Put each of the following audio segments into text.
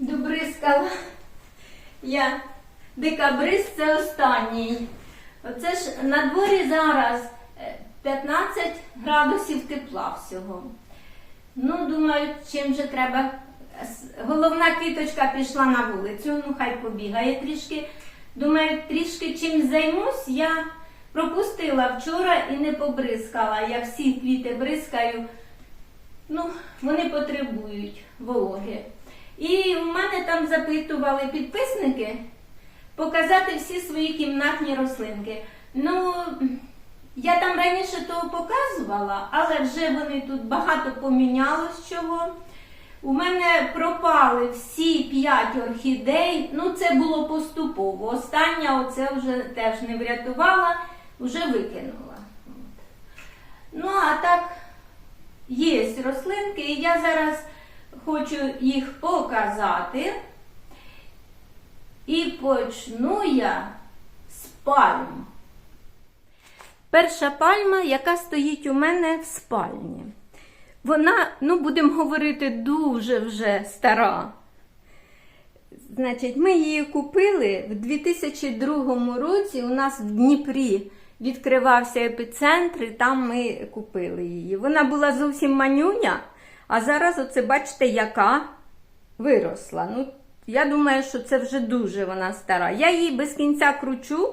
Добризкала. Я декабрист це останній. Оце ж на дворі зараз е, 15 градусів тепла всього. Ну, думаю, чим же треба. Головна квіточка пішла на вулицю, ну хай побігає трішки. Думаю, трішки чим займусь, я пропустила вчора і не побризкала. Я всі квіти бризкаю. Ну, вони потребують вологи. І в мене там запитували підписники показати всі свої кімнатні рослинки. Ну, я там раніше того показувала, але вже вони тут багато помінялось чого. У мене пропали всі п'ять орхідей. Ну, це було поступово. Остання оце вже теж не врятувала, вже викинула. Ну, а так, є рослинки, і я зараз хочу їх показати. І почну я з пальм. Перша пальма, яка стоїть у мене в спальні. Вона, ну, будемо говорити, дуже вже стара. Значить, ми її купили в 2002 році. У нас в Дніпрі відкривався епіцентр, і там ми купили її. Вона була зовсім манюня, а зараз, оце бачите, яка виросла. Ну, я думаю, що це вже дуже вона стара. Я її без кінця кручу,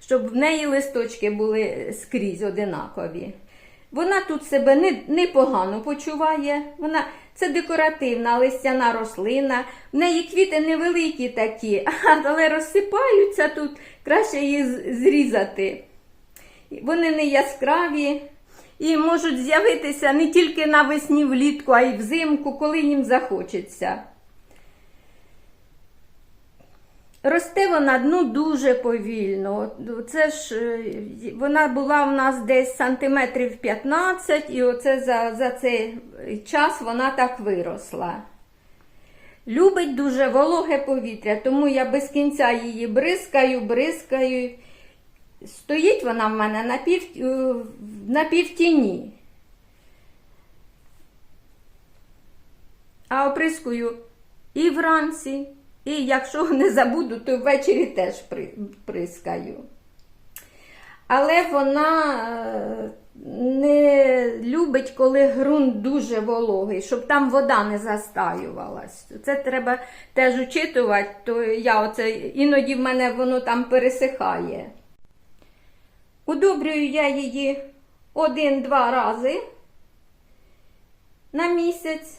щоб в неї листочки були скрізь одинакові. Вона тут себе не- непогано почуває. Вона це декоративна листяна рослина. В неї квіти невеликі такі, але розсипаються тут. Краще її зрізати. Вони не яскраві і можуть з'явитися не тільки навесні влітку, а й взимку, коли їм захочеться. Росте вона ну, дуже повільно. Це ж е, вона була у нас десь сантиметрів 15, і оце за, за цей час вона так виросла. Любить дуже вологе повітря, тому я без кінця її бризкаю, бризкаю. Стоїть вона в мене е, на півтіні. А оприскую і вранці, і якщо не забуду, то ввечері теж прискаю. Але вона е, не любить, коли ґрунт дуже вологий, щоб там вода не застаювалась. Це треба теж учитувати, то я оце іноді в мене воно там пересихає. Удобрюю я її один-два рази на місяць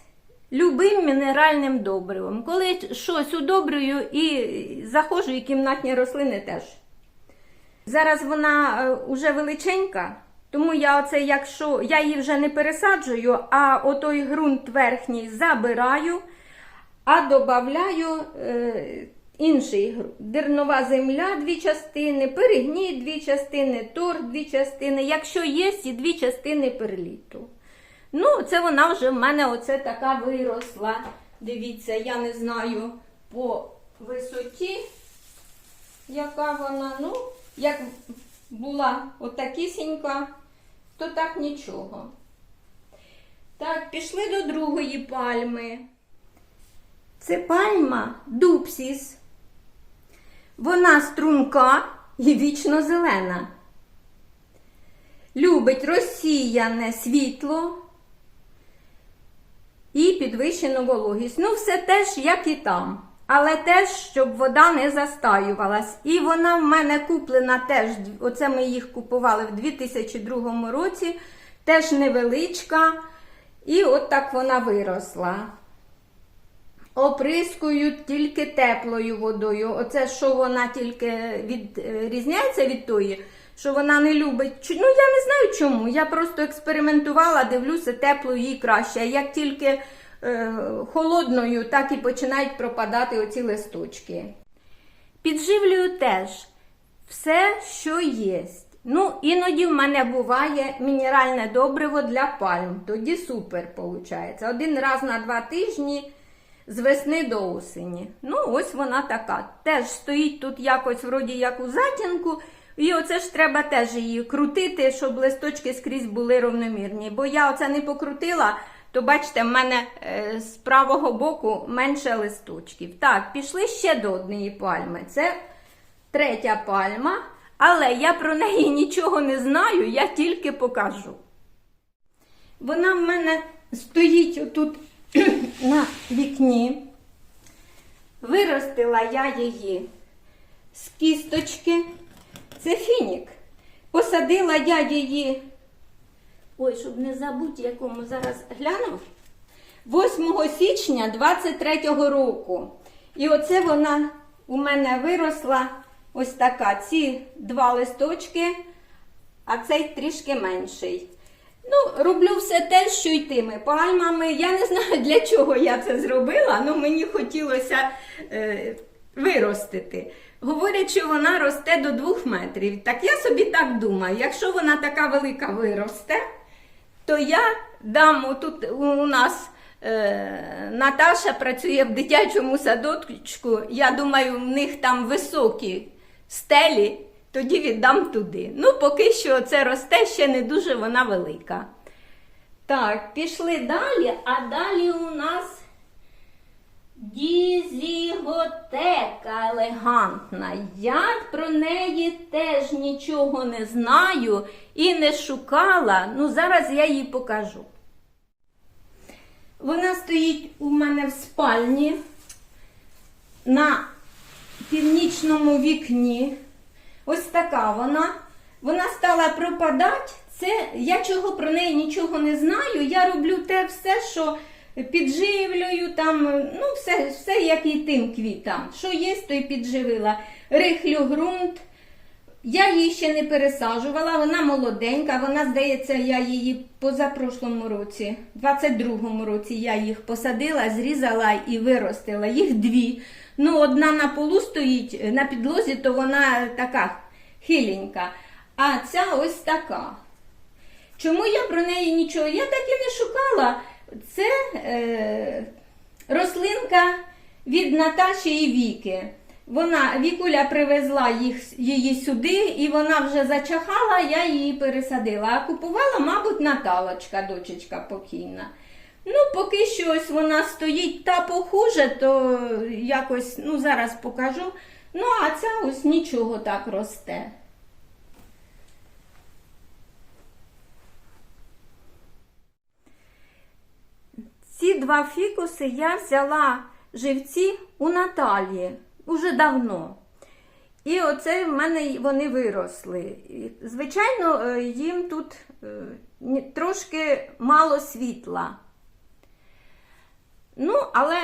любим мінеральним добривом. Коли щось удобрюю і заходжу, і кімнатні рослини теж. Зараз вона е, уже величенька, тому я оце, якщо я її вже не пересаджую, а отой ґрунт верхній забираю, а додаю е, інший. Дернова земля дві частини, перегній дві частини, торг дві частини. Якщо є, і дві частини перліту. Ну, це вона вже в мене оце така виросла. Дивіться, я не знаю по висоті, яка вона, ну, як була отакісінька, то так нічого. Так, пішли до другої пальми. Це пальма дупсіс. Вона струнка і вічно зелена. Любить розсіяне світло і підвищену вологість. Ну, все теж, як і там. Але теж, щоб вода не застаювалась. І вона в мене куплена теж, оце ми їх купували в 2002 році, теж невеличка. І от так вона виросла. Оприскую тільки теплою водою. Оце що вона тільки відрізняється від тої, що вона не любить. Ну, я не знаю чому. Я просто експериментувала, дивлюся, теплою їй краще. А як тільки е, холодною, так і починають пропадати оці листочки. Підживлюю теж все, що є. Ну, іноді в мене буває мінеральне добриво для пальм. Тоді супер виходить. Один раз на два тижні з весни до осені. Ну, ось вона така. Теж стоїть тут якось, вроді як у затінку. І оце ж треба теж її крутити, щоб листочки скрізь були равномірні. Бо я оце не покрутила, то бачите, в мене е, з правого боку менше листочків. Так, пішли ще до однієї пальми. Це третя пальма, але я про неї нічого не знаю, я тільки покажу. Вона в мене стоїть отут на вікні. Виростила я її з кісточки. Це фінік. Посадила я її. Ой, щоб не забути, якому зараз гляну. 8 січня 23-го року. І оце вона у мене виросла ось така. Ці два листочки, а цей трішки менший. Ну, роблю все те, що й тими пальмами. Я не знаю, для чого я це зробила, але мені хотілося е, виростити. Говорять, що вона росте до двох метрів. Так я собі так думаю, якщо вона така велика виросте, то я дам тут у нас е, Наташа працює в дитячому садочку. Я думаю, в них там високі стелі, тоді віддам туди. Ну, поки що це росте, ще не дуже вона велика. Так, пішли далі, а далі у нас дізіготека елегантна. Я про неї теж нічого не знаю і не шукала. Ну, зараз я її покажу. Вона стоїть у мене в спальні на північному вікні. Ось така вона. Вона стала пропадати. Це я чого про неї нічого не знаю. Я роблю те все, що підживлюю, там, ну, все, все як і тим квітам. Що є, то й підживила. Рихлю ґрунт. Я її ще не пересаджувала, вона молоденька, вона, здається, я її позапрошлому році, 22-му році я їх посадила, зрізала і виростила. Їх дві. Ну, одна на полу стоїть на підлозі, то вона така хиленька. А ця ось така. Чому я про неї нічого? Я так і не шукала. Це е, рослинка від Наташі і Віки. Вона Вікуля привезла їх, її сюди, і вона вже зачахала, я її пересадила. А купувала, мабуть, Наталочка, дочечка покійна. Ну, поки що ось вона стоїть та похуже, то якось, ну, зараз покажу. Ну, а ця ось нічого так росте. Ці два фікуси я взяла живці у Наталії уже давно. І оце в мене вони виросли. Звичайно, е, їм тут е, трошки мало світла. Ну, але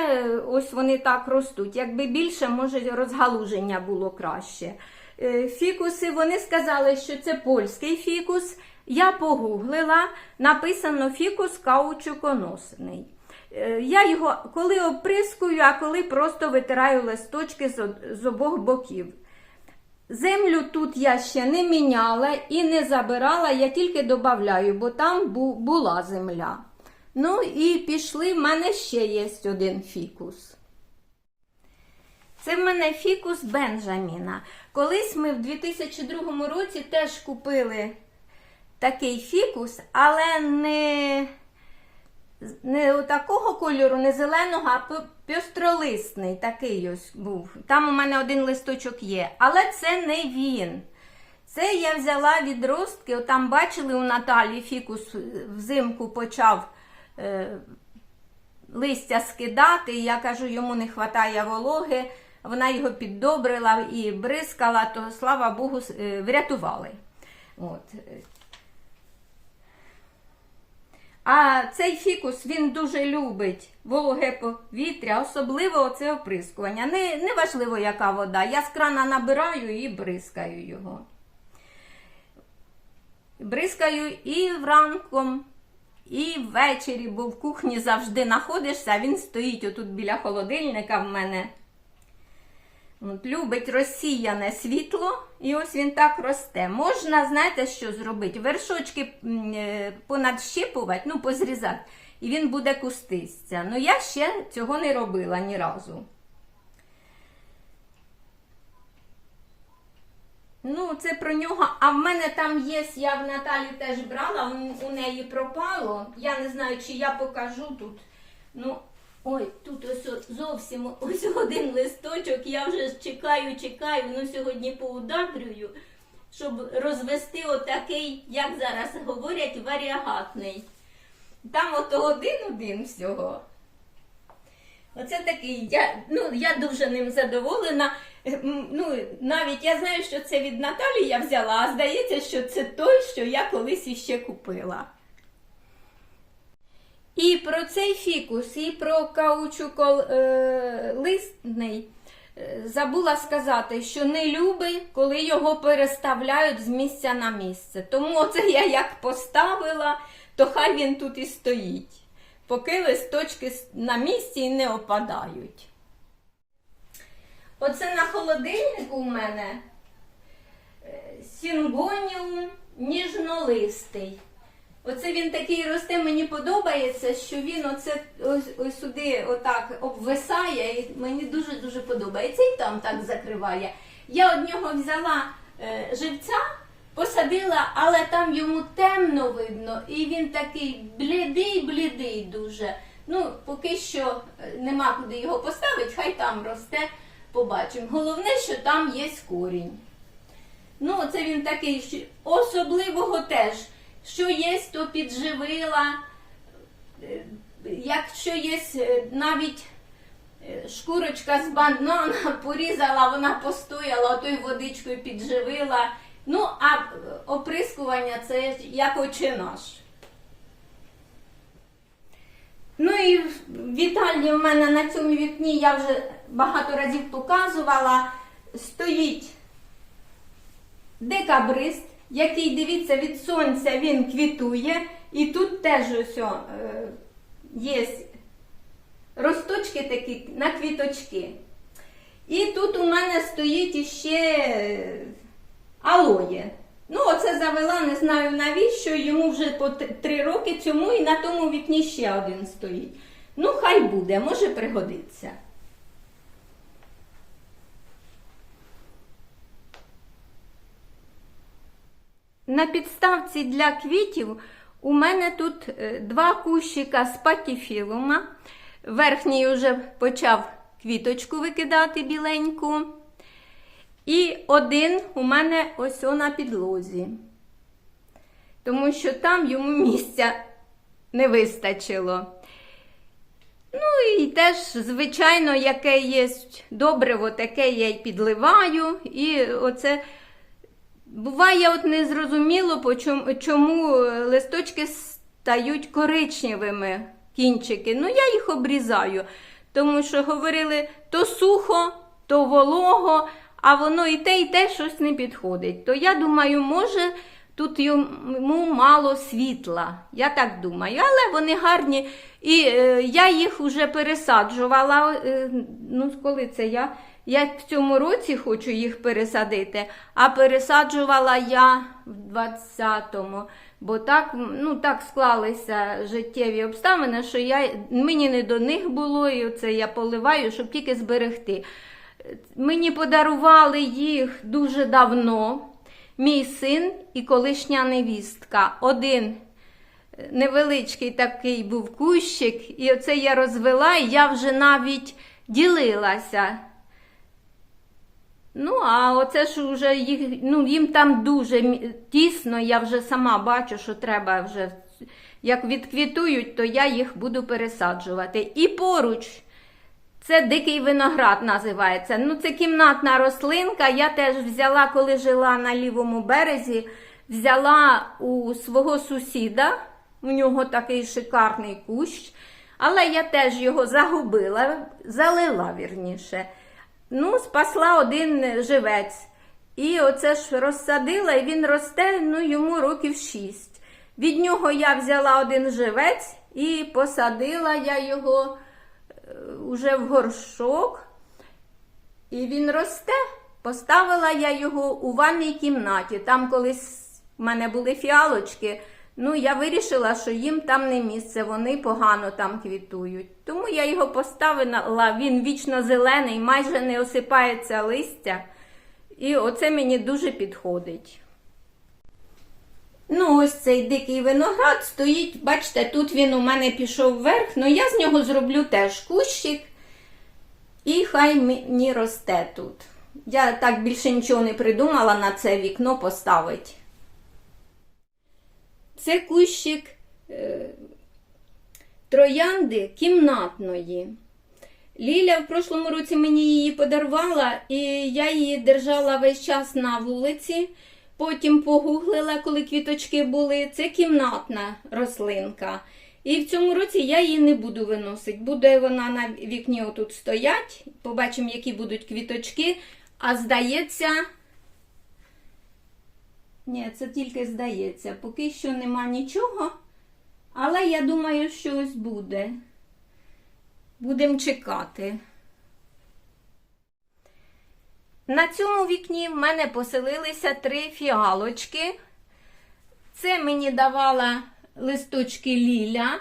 ось вони так ростуть. Якби більше, може, розгалуження було краще. Е, Фікуси, вони сказали, що це польський фікус. Я погуглила, написано фікус каучуконосний. Е, Я його коли оприскую, а коли просто витираю листочки з, обох боків. Землю тут я ще не міняла і не забирала, я тільки додаю, бо там була земля. Ну і пішли, в мене ще є один фікус. Це в мене фікус Бенджаміна. Колись ми в 2002 році теж купили такий фікус, але не, не такого кольору, не зеленого, а п- такий ось був. Там у мене один листочок є. Але це не він. Це я взяла відростки. Там бачили у Наталі фікус взимку почав листя скидати. і Я кажу, йому не вистачає вологи. Вона його піддобрила і бризкала, то слава Богу, е, врятували. От. А цей фікус він дуже любить вологе повітря, особливо оце оприскування. Не, не важливо, яка вода. Я з крана набираю і бризкаю його. Бризкаю і вранком, і ввечері, бо в кухні завжди знаходишся, він стоїть отут біля холодильника в мене. От, любить розсіяне світло, і ось він так росте. Можна, знаєте, що зробити? Вершочки е, понадщипувати, ну, позрізати, і він буде кустистися. Ну, я ще цього не робила ні разу. Ну, це про нього. А в мене там є, я в Наталі теж брала, у- у неї пропало. Я не знаю, чи я покажу тут. Ну, ой, тут ось зовсім ось один листочок. Я вже чекаю, чекаю. Ну, сьогодні поудадрюю, щоб розвести отакий, як зараз говорять, варіагатний. Там ото один-один всього. Оце такий, я, ну, я дуже ним задоволена. Е, Ну, навіть я знаю, що це від Наталі я взяла, а здається, що це той, що я колись іще купила. І про цей фікус, і про каучуколистний е, забула сказати, що не любить, коли його переставляють з місця на місце. Тому оце я як поставила, то хай він тут і стоїть, поки листочки на місці і не опадають. Оце на холодильнику у мене е, сінгоніум ніжнолистий. Оце він такий росте, мені подобається, що він оце ось, ось сюди отак обвисає, і мені дуже-дуже подобається. І там так закриває. Я од нього взяла е, живця, посадила, але там йому темно видно, і він такий блідий-блідий дуже. Ну, поки що е, нема куди його поставити, хай там росте, побачимо. Головне, що там є корінь. Ну, це він такий що особливого теж. Що є, то підживила. Якщо є е, навіть е, шкурочка з банана порізала, вона постояла, ото й водичкою підживила. Ну, а оприскування це як очі наш. Ну і вітальні в мене на цьому вікні я вже багато разів показувала. Стоїть декабрист, який, дивіться, від сонця він квітує. І тут теж ось о, е, є росточки такі на квіточки. І тут у мене стоїть іще е, алоє. Ну, оце завела, не знаю навіщо, йому вже по три роки цьому і на тому вікні ще один стоїть. Ну, хай буде, може пригодиться. На підставці для квітів у мене тут е, два кущика спатіфілума. Верхній вже почав квіточку викидати біленьку. І один у мене ось на підлозі. Тому що там йому місця не вистачило. Ну і теж, звичайно, яке є добриво, таке я й підливаю. І оце буває от незрозуміло, чому, чому листочки стають коричневими кінчики. Ну, я їх обрізаю, тому що говорили то сухо, то волого, а воно і те, і те щось не підходить. То я думаю, може. Тут йому мало світла, я так думаю, але вони гарні. І е, я їх вже пересаджувала. Е, ну, коли це я? Я в цьому році хочу їх пересадити, а пересаджувала я в 20-му, бо так, ну, так склалися життєві обставини, що я, мені не до них було, і це я поливаю, щоб тільки зберегти. Мені подарували їх дуже давно. Мій син і колишня невістка. Один е, невеличкий такий був кущик, і оце я розвела, і я вже навіть ділилася. Ну, а оце ж вже їх, ну, їм там дуже тісно, я вже сама бачу, що треба вже. Як відквітують, то я їх буду пересаджувати. І поруч. Це дикий виноград називається. Ну, це кімнатна рослинка. Я теж взяла, коли жила на лівому березі, взяла у свого сусіда. У нього такий шикарний кущ. Але я теж його загубила, залила вірніше. Ну, спасла один живець. І оце ж розсадила, і він росте ну, йому років шість. Від нього я взяла один живець і посадила я його уже в горшок, і він росте. Поставила я його у ванній кімнаті. Там колись в мене були фіалочки. Ну, я вирішила, що їм там не місце, вони погано там квітують. Тому я його поставила, він вічно зелений, майже не осипається листя. І оце мені дуже підходить. Ну, ось цей дикий виноград стоїть, бачите, тут він у мене пішов вверх, ну я з нього зроблю теж кущик. І хай мені росте тут. Я так більше нічого не придумала на це вікно поставити. Це кущик е, троянди кімнатної. Ліля в прошлому році мені її подарувала, і я її держала весь час на вулиці. Потім погуглила, коли квіточки були. Це кімнатна рослинка. І в цьому році я її не буду виносити. Буде вона на вікні отут стоять. Побачимо, які будуть квіточки. А здається. Ні, це тільки здається. Поки що нема нічого. Але я думаю, що ось буде. Будемо чекати. На цьому вікні в мене поселилися три фіалочки. Це мені давала листочки Ліля.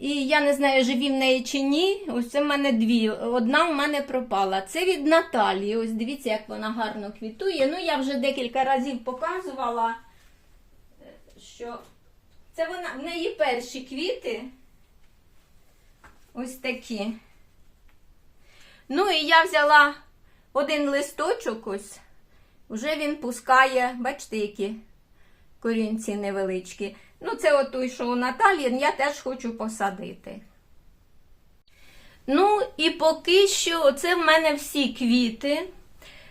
І я не знаю, живі в неї чи ні. Ось це в мене дві. Одна в мене пропала. Це від Наталії. Ось дивіться, як вона гарно квітує. Ну, я вже декілька разів показувала, що це вона в неї перші квіти. Ось такі. Ну, і я взяла один листочок ось. Вже він пускає, бачите, які корінці невеличкі. Ну, це от той, що у Наталі, я теж хочу посадити. Ну, і поки що, це в мене всі квіти.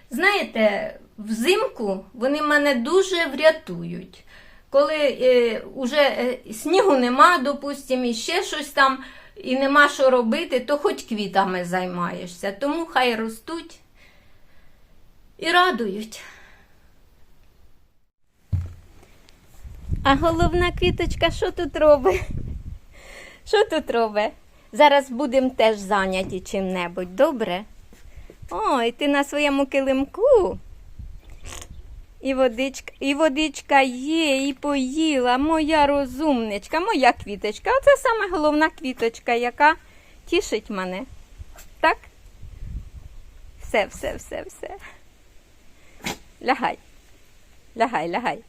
Знаєте, взимку вони мене дуже врятують. Коли е, уже е, снігу нема, допустимо, і ще щось там, і нема що робити, то хоч квітами займаєшся. Тому хай ростуть і радують. А головна квіточка, що тут робить? Що тут робить? Зараз будемо теж зайняті чим-небудь, добре? Ой, ти на своєму килимку. І водичка, і водичка є, і поїла, моя розумничка, моя квіточка. Оце саме головна квіточка, яка тішить мене. Так? Все, все, все, все. Лягай. Лягай, лягай.